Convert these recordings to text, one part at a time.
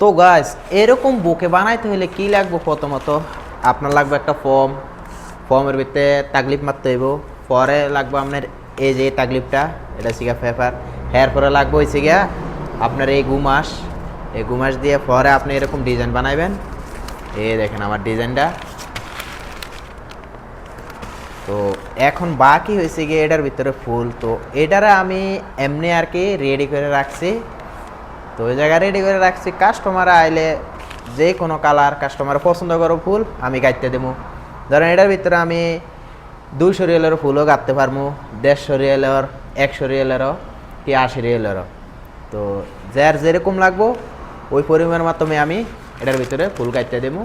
তো গাছ এরকম বুকে বানাইতে হলে কি লাগবে প্রথমত? আপনার লাগবে একটা ফর্ম ফর্মের ভিতরে তাকলিফ মারতে হইব। পরে লাগবে আপনার এই যে তাকলিফটা, এটা শিখা পেপার হেয়ার পরে লাগবে হয়েছে গিয়া আপনার এই গুমাস। এই গুমাস দিয়ে পরে আপনি এরকম ডিজাইন বানাইবেন। এই দেখেন আমার ডিজাইনটা তো এখন বাকি হয়েছে গিয়ে এটার ভিতরে ফুল। তো এটারে আমি এমনি আর কি রেডি করে রাখছি। তো ওই জায়গায় রেডি করে রাখছি। কাস্টমার আইলে যে কোনো কালার কাস্টমার পছন্দ করো ফুল, আমি গাইতে দেবো। ধরেন এটার ভিতরে আমি দুইশো রিয়েলের ফুলও গাঁথতে পারব, দেড়শো রিয়েলের, একশো রিয়েলেরও কি আশি রিয়েলেরও। তো যার যেরকম লাগবো, ওই পরিমাণ মাধ্যমে আমি এটার ভিতরে ফুল গাইতে দেবো।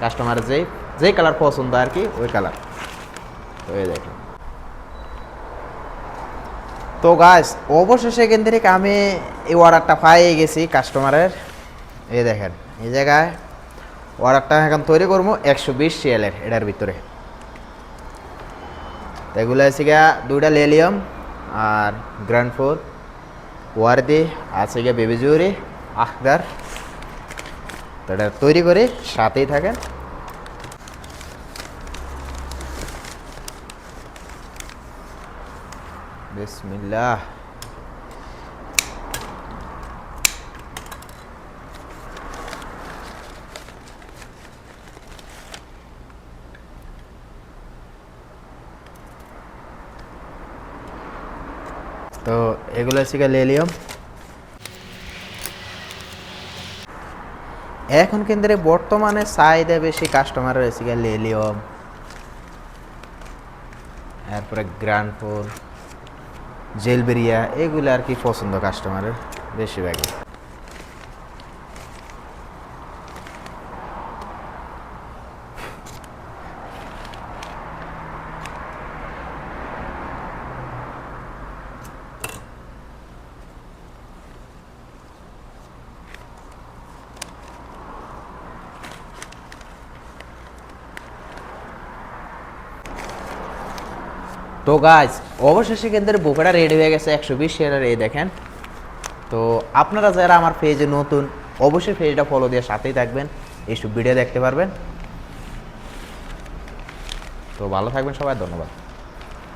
কাস্টমার যে যে কালার পছন্দ আর কি, ওই কালার তো এই দেখেন। তো গাছ অবশেষে এখান থেকে আমি এই অর্ডারটা পাই গেছি কাস্টমারের এই দেখেন, এই জায়গায় অর্ডারটা এখন তৈরি করব একশো বিশ সিএলের এটার ভিতরে। এগুলো আছে গিয়া দুইটা লেলিয়াম আর গ্র্যান্ড ফোর ওয়ার্দি আছে গিয়া বেবি জুরি আখদার তো এটা তৈরি করে, সাথেই থাকেন। বিসমিল্লাহ তো এগুলো হচ্ছে লেলিয়াম। এখন কেন্দ্রে বর্তমানে চাহিদা বেশি কাস্টমারের হয়েছে গিয়ে লেলিয়াম। তারপরে গ্র্যান্ড ফোর জেলবেরিয়া এগুলো আর কি পছন্দ কাস্টমারের বেশিরভাগই। তো গাছ অবশেষে কিন্তু বুকেটা রেডি হয়ে গেছে, একশো বিশ শেয়ারের এই দেখেন। তো আপনারা যারা আমার পেজে নতুন, অবশ্যই পেজটা ফলো দিয়ে সাথেই থাকবেন, এইসব ভিডিও দেখতে পারবেন। তো ভালো থাকবেন সবাই, ধন্যবাদ।